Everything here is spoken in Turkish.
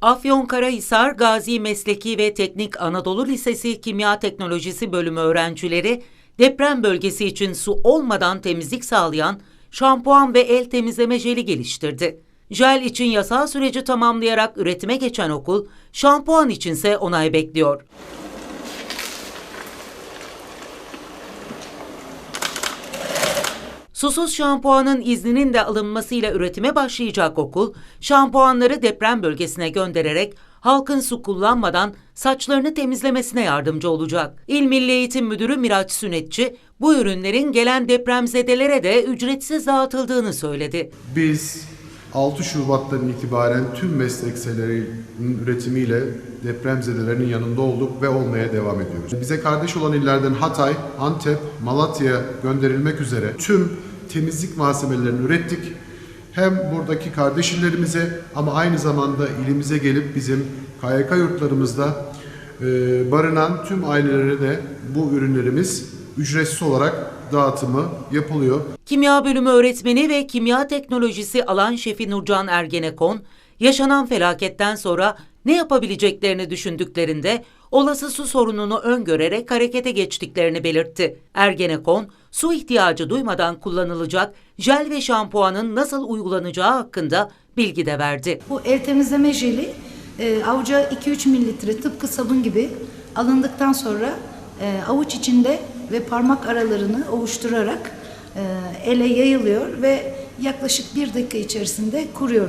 Afyonkarahisar Gazi Mesleki ve Teknik Anadolu Lisesi Kimya Teknolojisi bölümü öğrencileri deprem bölgesi için su olmadan temizlik sağlayan şampuan ve el temizleme jeli geliştirdi. Jel için yasal süreci tamamlayarak üretime geçen okul, şampuan içinse onay bekliyor. Susuz şampuanın izninin de alınmasıyla üretime başlayacak okul, şampuanları deprem bölgesine göndererek halkın su kullanmadan saçlarını temizlemesine yardımcı olacak. İl Milli Eğitim Müdürü Miraç Sünnetçi, bu ürünlerin gelen depremzedelere de ücretsiz dağıtıldığını söyledi. Biz 6 Şubat'tan itibaren tüm meslekselerinin üretimiyle depremzedelerin yanında olduk ve olmaya devam ediyoruz. Bize kardeş olan illerden Hatay, Antep, Malatya gönderilmek üzere tüm temizlik malzemelerini ürettik. Hem buradaki kardeş illerimize ama aynı zamanda ilimize gelip bizim KYK yurtlarımızda e, barınan tüm ailelere de bu ürünlerimiz ücretsiz olarak dağıtımı yapılıyor. Kimya bölümü öğretmeni ve kimya teknolojisi alan şefi Nurcan Ergenekon, yaşanan felaketten sonra ne yapabileceklerini düşündüklerinde olası su sorununu öngörerek harekete geçtiklerini belirtti. Ergenekon, su ihtiyacı duymadan kullanılacak jel ve şampuanın nasıl uygulanacağı hakkında bilgi de verdi. Bu el temizleme jeli e, avuca 2-3 mililitre tıpkı sabun gibi alındıktan sonra e, avuç içinde ve parmak aralarını ovuşturarak e, ele yayılıyor ve yaklaşık bir dakika içerisinde kuruyor.